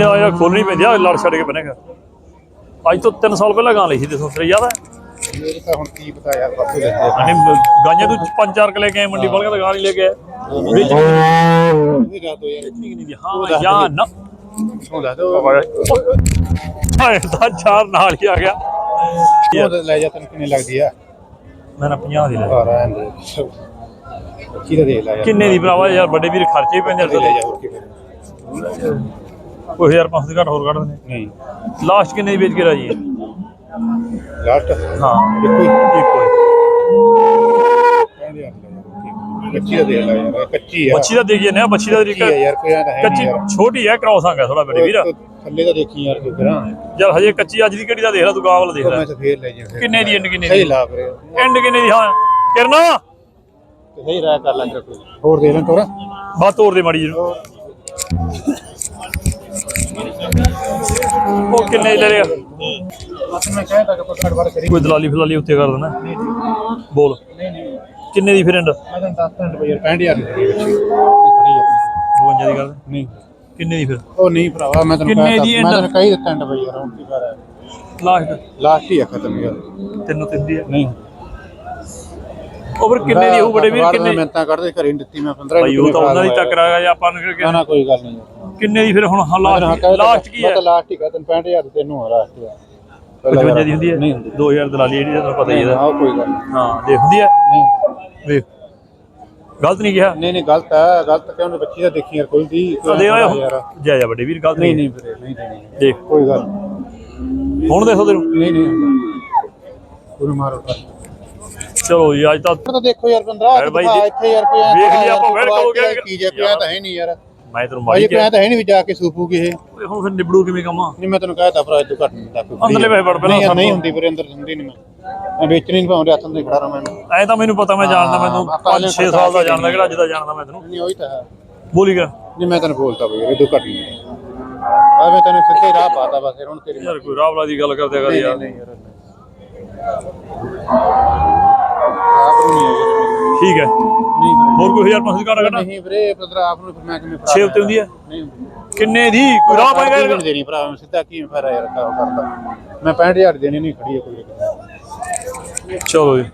ਨੇ ਆਇਆ ਖੋਲਣੀ ਪੈਂਦੀ ਆ ਲੜ ਛੱਡ ਕੇ ਬਣੇਗਾ। ਅੱਜ ਤੋਂ 3 ਸਾਲ ਪਹਿਲਾਂ ਗਾਂ ਲਈ ਸੀ ਤੇ ਸੋਚ ਯਾਦ ਹੈ ਮੇਰੇ ਤਾਂ ਹੁਣ ਕੀ ਪਤਾ ਯਾਰ ਅਨੇ ਤੂੰ ਪੰਜ ਚਾਰ ਕੁ ਲੈ ਕੇ ਆਏ ਮੰਡੀ ਬਲਗਾ ਤਾਂ ਗਾਂ ਨਹੀਂ ਲੈ ਕੇ ਆਏ। ਵਿੱਚ ਇਹ ਰਾਤੋ ਯਾਰ ਨਹੀਂ ਨਹੀਂ ਹਾਂ ਜਾਂ ਨਾ। ਸੌਂਦਾ ਦੋ ਹਾਏ ਤਾਂ ਚਾਰ ਨਾਲ ਹੀ ਆ ਗਿਆ। ਉਹ ਲੈ ਜਾ ਤੈਨੂੰ ਕਿੰਨੇ ਲੱਗਦੀ ਆ? ਮੈਂ ਨਾ 50 ਦੀ ਲੈ ਆਂ ਲੈ ਕਿੰਨੇ ਦੀ ਭਰਾਵਾ? ਯਾਰ ਵੱਡੇ ਵੀਰ ਖਰਚੇ ਪੈਂਦੇ ਲੈ ਆ ਜਾ ਹੋਰ ਕੀ ਫਿਰ ਕੋਈ 1500 ਘੱਟ ਹੋਰ ਕੱਢ ਦਿੰਦੇ। ਨਹੀਂ। ਲਾਸਟ ਕਿੰਨੇ ਦੀ ਵੇਚ ਕੇ ਰਾਜੀ? ਹੈ। ਲਾਸਟ ਹਾਂ? ਇੱਕੋ ਹੀ। ਇੱਕੋ ਹੀ ਕੱਚੀ ਦਾ ਦੇ ਲੈ ਯਾਰ ਕੱਚੀ ਆ। ਬੱਚੀ ਦਾ ਦੇਖੀਏ ਨਾ ਬੱਚੀ ਦਾ ਤਰੀਕਾ। ਯਾਰ ਕੋਈ ਆ ਹੈ ਕੱਚੀ ਛੋਟੀ ਹੈ ਕ੍ਰਾਸ ਆਂਗਾ ਥੋੜਾ ਵੱਡੇ ਵੀਰ। ਥੱਲੇ ਦਾ ਦੇਖੀ ਯਾਰ ਕੋਈ ਕਰਾਂ ਯਾਰ ਹਜੇ ਕੱਚੀ ਅੱਜ ਦੀ ਕਿਹੜੀ ਦਾ ਦੇਖ ਲੈ ਤੂੰ ਗਾਂ ਵਾਲਾ ਦੇਖ ਲੈ। ਮੈਂ ਤਾਂ ਫੇਰ ਲੈ ਜਾ ਕਿੰਨੇ ਦੀ ਐਂਡ ਕਿੰਨੇ ਸਹੀ ਦੀ ਲਾ ਫਿਰ। ਐਂਡ ਕਿੰਨੇ ਦੀ? ਹਾਂ। ਕਿਰਨਾ? ਸਹੀ ਰਾਇ ਕਰ ਲਾਂਗੇ ਹੋਰ ਦੇ ਲਾਂ ਤੋਰਾ। ਬਾ ਤੋੜ ਦੇ ਮਾੜੀ ਜੀ ਨੂੰ। ਉਹ ਕਿੰਨੇ ਲੈ ਕਰੀ ਕੋਈ ਦਲਾਲੀ ਫਲਾਲੀ ਉੱਤੇ ਕਰ ਦੇਣਾ। ਬੋਲ। ਕਿੰਨੇ ਦੀ ਫਿਰ ਐਂਡ ਮੈਂ ਤਾਂ 10 ਮਿੰਟ ਬਈ ਯਾਰ 65000 ਦੀ ਖੜੀ ਆਪਣੀ 52 ਦੀ ਦੇ। ਨਹੀਂ। ਕਿੰਨੇ ਦੀ ਫਿਰ? ਉਹ ਨਹੀਂ ਭਰਾਵਾ ਮੈਂ ਤੈਨੂੰ ਕਿੰਨੇ ਕਹਿ ਦੀ ਮੈਂ? ਤੈਨੂੰ ਕਹੀ ਦਿੱਤਾ ਬਈ ਯਾਰ ਹੁਣ ਕੀ ਕਰ ਲਾਸਟ ਲਾਸਟ ਹੀ ਆ ਖਤਮ ਯਾਰ ਤੈਨੂੰ ਤਿੰਦੀ ਹੈ ਨਹੀਂ। ਉਹ ਫਿਰ ਕਿੰਨੇ ਦੀ ਹੋਊ ਬੜੇ ਵੀਰ? ਕਿੰਨੇ? ਮੈਂ ਤਾਂ ਕੱਢਦੇ ਘਰੇ ਨਹੀਂ ਦਿੱਤੀ ਮੈਂ 15 ਭਾਈ ਉਹ ਤਾਂ ਉਹਨਾਂ ਦੀ ਟੱਕਰ ਆ ਗਿਆ ਆਪਾਂ ਨੂੰ ਨਾ ਕਿ- ਨਾ ਕੋਈ ਗੱਲ ਨਹੀਂ। ਕਿੰਨੇ ਦੀ ਫਿਰ ਹੁਣ ਹਾਂ ਲਾਸਟ ਕੀ ਹੈ? ਤਾਂ ਲਾਸਟ ਹੀ ਕਹਤਾ 65000 ਦੀ ਤੈਨੂੰ ਲਾਸਟ ਹੀ ਆ। 55 ਦੀ ਹੁੰਦੀ ਹੈ? ਨਹੀਂ ਹੁੰਦੀ। 2000 ਦਲਾਲੀ ਜਿਹੜੀ ਤੁਹਾਨੂੰ ਪਤਾ ਹੀ ਹੈ। ਹਾਂ ਕੋਈ ਗੱਲ ਨਹੀਂ। ਹਾਂ ਦੇਖ ਹੁੰਦੀ ਹੈ? ਨਹੀਂ। ਵੇਖ ਗਲਤ ਨਹੀਂ ਕਿਹਾ? ਨਹੀਂ ਨਹੀਂ ਗਲਤ ਹੈ ਗਲਤ ਕਿਉਂ ਨਹੀਂ? ਬੱਚੀ ਦਾ ਦੇਖੀ ਯਾਰ ਕੋਈ ਦੀ ਤਾਂ ਜਾ ਜਾ ਵੱਡੇ ਵੀਰ ਗਲਤ ਨਹੀਂ ਨਹੀਂ ਨਹੀਂ ਵੀਰੇ ਨਹੀਂ ਦੇਣੀ ਦੇਖ। ਕੋਈ ਗੱਲ ਨਹੀਂ। ਹੁਣ ਦੇਖੋ ਤੈਨੂੰ। ਨਹੀਂ ਨਹੀਂ ਕੋਈ ਮਾਰੋ ਤਾਂ ਚਲੋ ਜੀ ਅੱਜ ਤਾਂ ਤਾਂ ਦੇਖੋ ਯਾਰ 15 ਯਾਰ ਬਾਈ ਦਿਖਾ ਜੀ, ਇੱਥੇ ਯਾਰ ਕੋਈ ਵੇਖ ਤਾਂ ਲਿਆ ਆਪਾਂ ਕੇ ਹੋ ਗਿਆ। ਹੈ ਕੋਈ ਐਂ ਤਾਂ ਹੈ ਨਹੀਂ ਯਾਰ। ਮੈਂ ਤੈਨੂੰ ਮਾਰੀ ਕੋਈ ਐਂ ਤਾਂ ਹੈ ਨਹੀਂ ਵੀ ਜਾ ਕੇ ਸੂਪੂਗੀ ਇਹ ਓਏ ਹੁਣ ਫਿਰ ਨਿਬੜੂ ਕਿਵੇਂ ਕੰਮਾਂ ਨਹੀਂ ਮੈਂ ਤੈਨੂੰ ਕਹਿਤਾ ਭਰਾ ਤੂੰ ਘੱਟ ਨਹੀਂ ਤੱਕ ਅੰਦਰਲੇ ਪੈਸੇ ਵੜ ਪਹਿਲਾਂ ਨਹੀਂ। ਨਹੀਂ ਹੁੰਦੀ ਵੀਰੇ ਅੰਦਰ ਹੁੰਦੀ ਨਹੀਂ ਮੈਂ। ਮੈਂ ਵੇਚਣੀ ਨਹੀਂ ਪਾਉਂਦੇ ਹੱਥਾਂ ਦੇ ਖੜਾ ਰਹਾਂ ਮੈਨੂੰ ਐ ਤਾਂ ਮੈਨੂੰ ਪਤਾ ਮੈਂ ਜਾਣਦਾ ਮੈਨੂੰ ਹਾਂ, 5-6 ਸਾਲ ਦਾ ਜਾਣਦਾ ਕਿਹੜਾ ਅੱਜ ਦਾ ਜਾਣਦਾ ਮੈਂ ਤੈਨੂੰ? ਨਹੀਂ ਉਹੀ ਤਾਂ ਹੈ। ਬੋਲੀ ਕਰ। ਨਹੀਂ ਮੈਂ ਤੈਨੂੰ ਬੋਲਤਾ ਬਈ ਇਹ ਤੂੰ ਘੱਟ ਨਹੀਂ। ਆ ਮੈਂ ਤੈਨੂੰ ਸਿੱਧੇ ਰਾਹ ਪਾਤਾ ਬਸ ਹੁਣ ਤੇਰੀ ਯਾਰ ਕੋਈ ਰਾਵਲਾ ਦੀ ਗੱਲ ਕਰਦੇ ਕਰ ਯਾਰ। ਨਹੀਂ ਯਾਰ ਆਪ ਨੂੰ ਨਹੀਂ ਯਾਰ ਠੀਕ ਹੈ। ਨਹੀਂ ਵੀਰੇ। ਹੋਰ ਕੋਈ 1500 ਘਾਟਾ ਕੱਢਣਾ ਨਹੀਂ ਵੀਰੇ ਪਤਰਾ ਆਪ ਨੂੰ ਫਿਰ ਮੈਂ ਕਿਵੇਂ ਛੇ ਉੱਤੇ ਹੁੰਦੀ ਹੈ? ਨਹੀਂ ਹੁੰਦੀ ਕਿੰਨੇ ਦੀ? ਕੋਈ ਰਾਹ ਪਾਏਗਾ ਨਹੀਂ ਦੇਣੀ ਭਰਾ ਮੈਂ ਸਿੱਧਾ ਕੀ ਫਾਇਦਾ ਯਾਰ ਕਾਹ ਕਰਦਾ ਮੈਂ 65000 ਦੇਣੀ ਨਹੀਂ ਖੜੀ ਹੈ ਕੋਈ। ਚਲੋ ਜੀ।